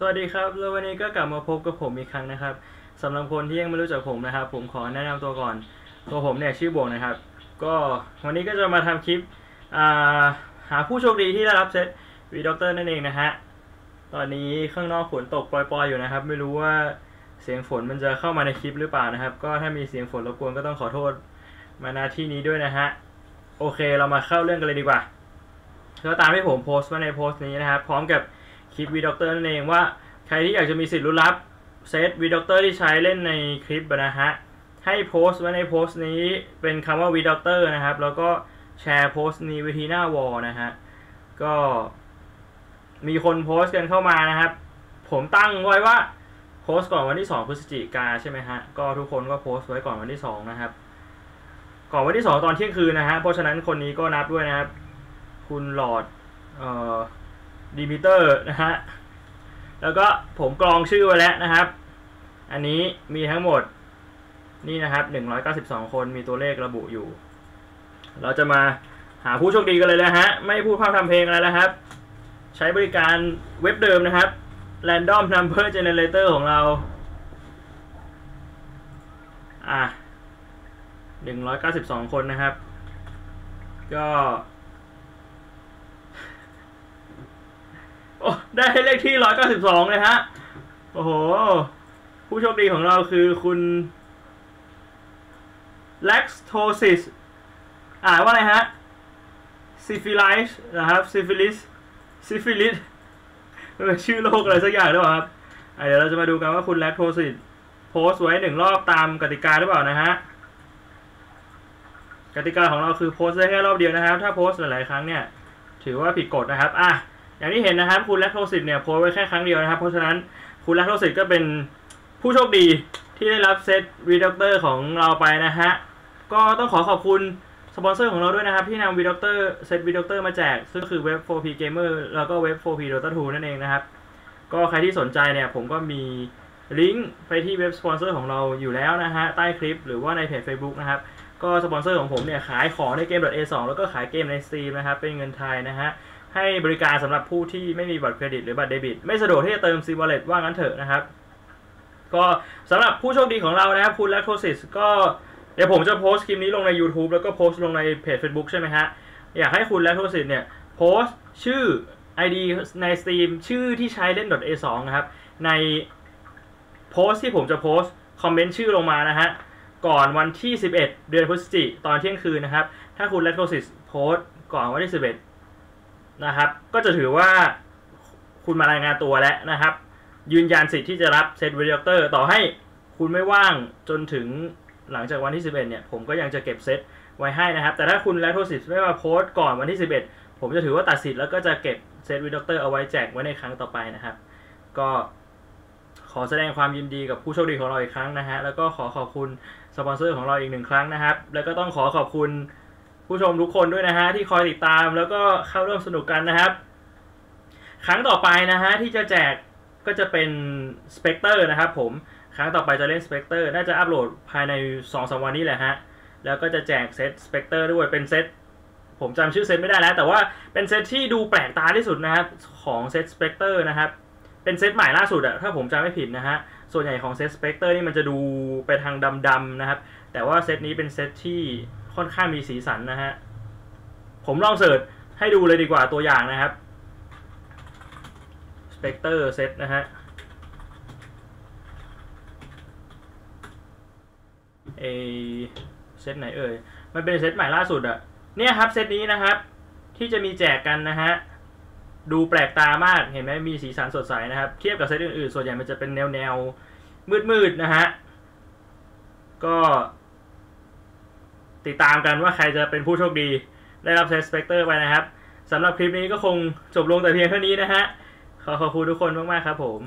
สวัสดีครับ แล้ววันนี้ก็กลับมาพบกับผมอีกครั้งนะครับสำหรับคนที่ยังไม่รู้จักผมนะครับ ผมขอแนะนำตัวก่อน ตัวผมเนี่ยชื่อบวงนะครับ ก็วันนี้ก็จะมาทำคลิปาหาผู้โชคดีที่ได้รับเซตวีด็อกเตอร์นั่นเองนะฮะ ตอนนี้ข้างนอกฝนตกปล่อยๆอยู่นะครับ ไม่รู้ว่าเสียงฝนมันจะเข้ามาในคลิปหรือเปล่านะครับ ก็ถ้ามีเสียงฝนรบกวนก็ต้องขอโทษมาณที่นี้ด้วยนะฮะ โอเคเรามาเข้าเรื่องกันเลยดีกว่าก็ตามที่ผมโพสต์ไว้ในโพสต์นี้นะครับ พร้อมกับ คลิปวีด็อกเตอร์นั่นเองว่าใครที่อยากจะมีสิทธิ์ลุ้นรับเซตวีด็อกเตอร์ที่ใช้เล่นในคลิปนะฮะให้โพสต์ไว้ในโพสต์นี้เป็นคำว่าวีด็อกเตอร์นะครับ แล้วก็แชร์โพสต์นี้ว้ที่หน้าวอลนะฮะก็มีคนโพสต์กันเข้ามานะครับ ผมตั้งไว้ว่าโพสต์ก่อนวันที่ 2 พฤศจิกาใช่ไหมฮะ ก็ทุกคนก็โพสต์ไว้ก่อนวันที่ 2 นะครับ ก่อนวันที่ 2 ตอนเที่ยงคืนนะฮะ เพราะฉะนั้นคนนี้ก็นับด้วยนะครับ คุณหลอด เอ่อ ดิมิเตอร์นะฮะ แล้วก็ผมกรองชื่อไว้แล้วนะครับ อันนี้มีทั้งหมดนี่นะครับ 192 คนมีตัวเลขระบุอยู่ เราจะมาหาผู้โชคดีกันเลยนะฮะ ไม่พูดภาพทำเพลงอะไรแล้วครับ ใช้บริการเว็บเดิมนะครับ Random Number Generator ของเรา อะ192 คนนะครับ ก็ โอ้ ได้เลขที่192เลยฮะ โอ้โห ผู้โชคดีของเราคือคุณ Lactosis อ่านว่าอะไรฮะ Syphilis นะครับ Syphilis Syphilis มันเป็นชื่อโรคอะไรสักอย่างหรือเปล่าครับเดี๋ยวเราจะมาดูกันว่าคุณ Lactosis โพสไว้หนึ่งรอบตามกติกาหรือเปล่านะฮะกติกาของเราคือโพสได้แค่รอบเดียวนะครับ ถ้าโพสหลายๆครั้งเนี่ย ถือว่าผิดกฎนะครับ อะ อย่างที่เห็นนะครับคุณแลคโทสิตเนี่ยโพสไว้แค่ครั้งเดียวนะครับ เพราะฉะนั้นคุณแลคโทสิตก็เป็นผู้โชคดีที่ได้รับเซตวีด็อกเตอร์ของเราไปนะฮะ ก็ต้องขอขอบคุณสปอนเซอร์ของเราด้วยนะครับ ที่นำวีด็อกเตอร์เซตวีด็อกเตอร์มาแจก ซึ่งคือเว็บ 4P Gamer แล้วก็เว็บ 4P Dota 2นั่นเองนะครับ ก็ใครที่สนใจเนี่ยผมก็มีลิงก์ไปที่เว็บสปอนเซอร์ของเราอยู่แล้วนะฮะ ใต้คลิปหรือว่าในเพจ Facebook นะครับ ก็สปอนเซอร์ของผมเนี่ยขายของในเกม .a2 แล้วก็ขายเกมใน Steam นะครับ เป็นเงินไทยนะฮะ ให้บริการสำหรับผู้ที่ไม่มีบัตรเครดิตหรือบัตรเดบิต ไม่สะดวกที่จะเติม C Wallet ว่างั้นเถอะนะครับ ก็สำหรับผู้โชคดีของเรานะครับคุณ Lactosis ก็เดี๋ยวผมจะโพสต์คลิปนี้ลงใน YouTube แล้วก็โพสต์ลงในเพจ Facebook ใช่ไหมฮะ อยากให้คุณ Lactosis เนี่ยโพสต์ชื่อ ID ใน Steam ชื่อที่ใช้เล่น .a2 นะครับ ในโพสต์ที่ผมจะโพสต์คอมเมนต์ชื่อลงมานะฮะก่อนวันที่ 11 เดือนพฤศจิกตอนเที่ยงคืนนะครับ ถ้าคุณ Lactosis โพสต์ก่อนวันที่ 11 นะครับ ก็จะถือว่าคุณมารายงานตัวแล้วนะครับ ยืนยันสิทธิ์ที่จะรับเซตวีดีโอเตอร์ต่อให้คุณไม่ว่างจนถึงหลังจากวันที่ 11 เนี่ย ผมก็ยังจะเก็บเซตไว้ให้นะครับ แต่ถ้าคุณ Lactosis ไม่มาโพสต์ก่อนวันที่ 11 ผมจะถือว่าตัดสิทธิ์แล้วก็จะเก็บเซตวีดีโอเตอร์เอาไว้แจกไว้ในครั้งต่อไปนะครับ ก็ขอแสดงความยินดีกับผู้โชคดีของเราอีกครั้งนะฮะ แล้วก็ขอขอบคุณสปอนเซอร์ของเราอีกหนึ่งครั้งนะครับ แล้วก็ต้องขอขอบคุณ ผู้ชมทุกคนด้วยนะฮะที่คอยติดตามแล้วก็เข้าร่วมสนุกกันนะครับ ครั้งต่อไปนะฮะที่จะแจกก็จะเป็น Spectre นะครับผมครั้งต่อไปจะเล่น Spectre น่าจะอัปโหลดภายใน2อสวันนี้แหละฮะแล้วก็จะแจกเซต Spectre ด้วยเป็นเซตผมจำชื่อเซตไม่ได้แล้ว แต่ว่าเป็นเซตที่ดูแปลกตาที่สุดนะครับของเซต Spectre นะครับเป็นเซตใหม่ล่าสุดอะถ้าผมจำไม่ผิดนะฮะส่วนใหญ่ของเซต Spectre นี่มันจะดูไปทางดำๆนะครับแต่ว่าเซตนี้เป็นเซตที่ค่อนข้างมีสีสันนะฮะ ผมลองเสิร์ชให้ดูเลยดีกว่าตัวอย่างนะครับ Spectre เซตนะฮะ เอเซตไหนเอ่ย มันเป็นเซตใหม่ล่าสุดอะเนี่ยครับเซตนี้นะครับ ที่จะมีแจกกันนะฮะ ดูแปลกตามาก เห็นไหมมีสีสันสดใสนะครับ เทียบกับเซตอื่นๆ ส่วนใหญ่มันจะเป็นแนวแนวมืดๆนะฮะ ก็ ติดตามกันว่าใครจะเป็นผู้โชคดี ได้รับเซสเปกเตอร์ไปนะครับสำหรับคลิปนี้ก็คงจบลงแต่เพียงเท่านี้นะฮะขอขอบคุณทุกคนมากๆครับผม